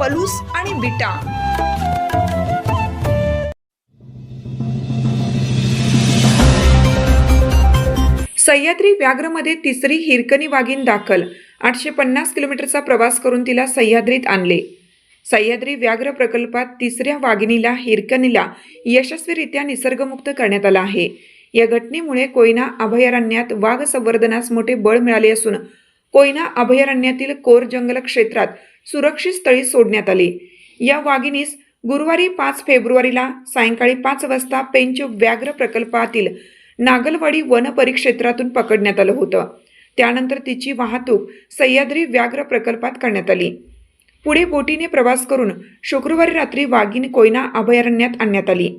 पलूस आणि बिटा. सह्याद्री व्याघ्रमध्ये तिसरी हिरकणी वाघीण दाखल. आठशे पन्नास किलोमीटरचा प्रवास करून तिला सह्याद्रीत आणले. सह्याद्री व्याघ्र प्रकल्पात तिसऱ्या वाघिणीला हिरकणीला यशस्वीरित्या निसर्गमुक्त करण्यात आला आहे. या घटनेमुळे कोयना अभयारण्यात वाघ संवर्धनास मोठे बळ मिळाले असून कोयना अभयारण्यातील कोर जंगल क्षेत्रात सुरक्षित स्थळी सोडण्यात आले. या वाघिणीस गुरुवारी पाच फेब्रुवारीला सायंकाळी पाच वाजता पेंच व्याघ्र प्रकल्पातील नागलवाडी वन परिक्षेत्रातून पकडण्यात आलं होतं. त्यानंतर तिची वाहतूक सह्याद्री व्याघ्र प्रकल्पात करण्यात आली. पुढे बोटीने प्रवास करून शुक्रवारी रात्री वाघीण कोयना अभयारण्यात आणण्यात आली.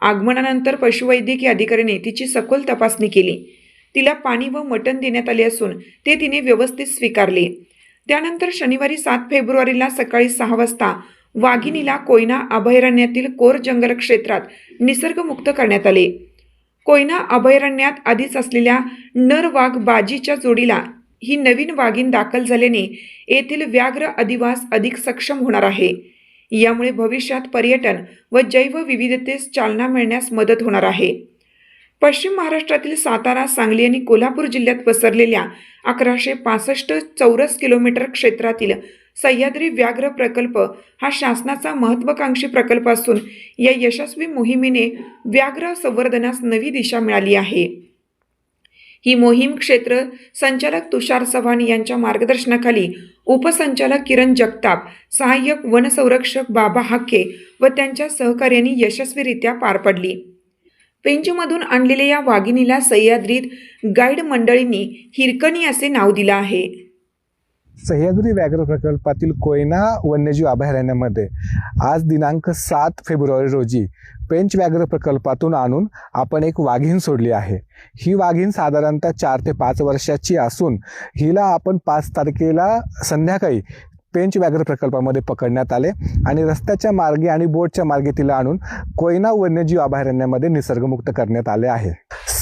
आगमनानंतर पशुवैद्यकीय अधिकाऱ्याने तिची सखोल तपासणी केली. तिला पाणी व मटण देण्यात आले असून ते तिने व्यवस्थित स्वीकारले. त्यानंतर शनिवारी सात फेब्रुवारीला सकाळी सहा वाजता वाघिणीला कोयना अभयारण्यातील कोर जंगल क्षेत्रात निसर्गमुक्त करण्यात आले. कोयना अभयारण्यात आधीच असलेल्या नर वाघ बाजीच्या जोडीला ही नवीन वाघीण दाखल झाल्याने येथील व्याघ्र अधिवास अधिक सक्षम होणार आहे. यामुळे भविष्यात पर्यटन व जैवविविधतेस चालना मिळण्यास मदत होणार आहे. पश्चिम महाराष्ट्रातील सातारा सांगली आणि कोल्हापूर जिल्ह्यात पसरलेल्या अकराशे पासष्ट चौरस किलोमीटर क्षेत्रातील सह्याद्री व्याघ्र प्रकल्प हा शासनाचा महत्त्वाकांक्षी प्रकल्प असून या यशस्वी मोहिमेने व्याघ्र संवर्धनास नवी दिशा मिळाली आहे. ही मोहीम क्षेत्र संचालक तुषार चव्हाण यांच्या मार्गदर्शनाखाली उपसंचालक किरण जगताप सहाय्यक वनसंरक्षक बाबा हाके व त्यांच्या सहकार्याने यशस्वीरित्या पार पडली. पेंचमधून आणलेल्या या वाघिणीला सह्याद्रीत गाईड मंडळींनी हिरकणी असे नाव दिलं आहे. सह्याद्री व्याघ्र प्रकल्पातील कोयना वन्यजीव अभयारण्यामध्ये आज दिनांक सात फेब्रुवारी रोजी पेंच व्याघ्र प्रकल्पातून आणून आपण एक वाघीण सोडली आहे. ही वाघीण साधारणतः चार ते पाच वर्षाची असून हिला आपण पाच तारखेला संध्याकाळी पेंच व्याघ्र प्रकल्पामध्ये पकडण्यात आले आणि रस्त्याच्या मार्गे आणि बोटच्या मार्गे तिला आणून कोयना वन्यजीव अभयारण्यामध्ये निसर्गमुक्त करण्यात आले आहे.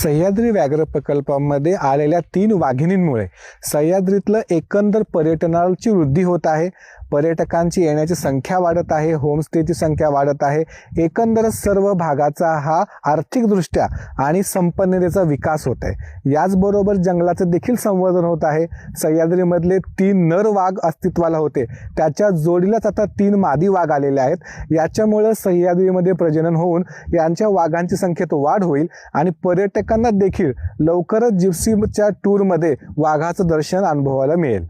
सह्याद्री व्याघ्र प्रकल्पामध्ये आलेल्या तीन वाघिणींमुळे सह्याद्रीतलं एकंदर पर्यटनाची वृद्धी होत आहे. पर्यटकांची येण्याची संख्या वाढत आहे होमस्टेची संख्या वाढत आहे. एकंदरच सर्व भागाचा हा आर्थिकदृष्ट्या आणि संपन्नतेचा विकास होत आहे. याचबरोबर जंगलाचं देखील संवर्धन होत आहे. सह्याद्रीमधले तीन नर वाघ अस्तित्वाला होते. त्याच्या जोडीलाच आता तीन मादी वाघ आलेले आहेत. याच्यामुळं सह्याद्रीमध्ये प्रजनन होऊन यांच्या वाघांची संख्येत वाढ होईल आणि पर्यटकांना देखील लवकरच जिप्सीच्या टूरमध्ये वाघाचं दर्शन अनुभवायला मिळेल.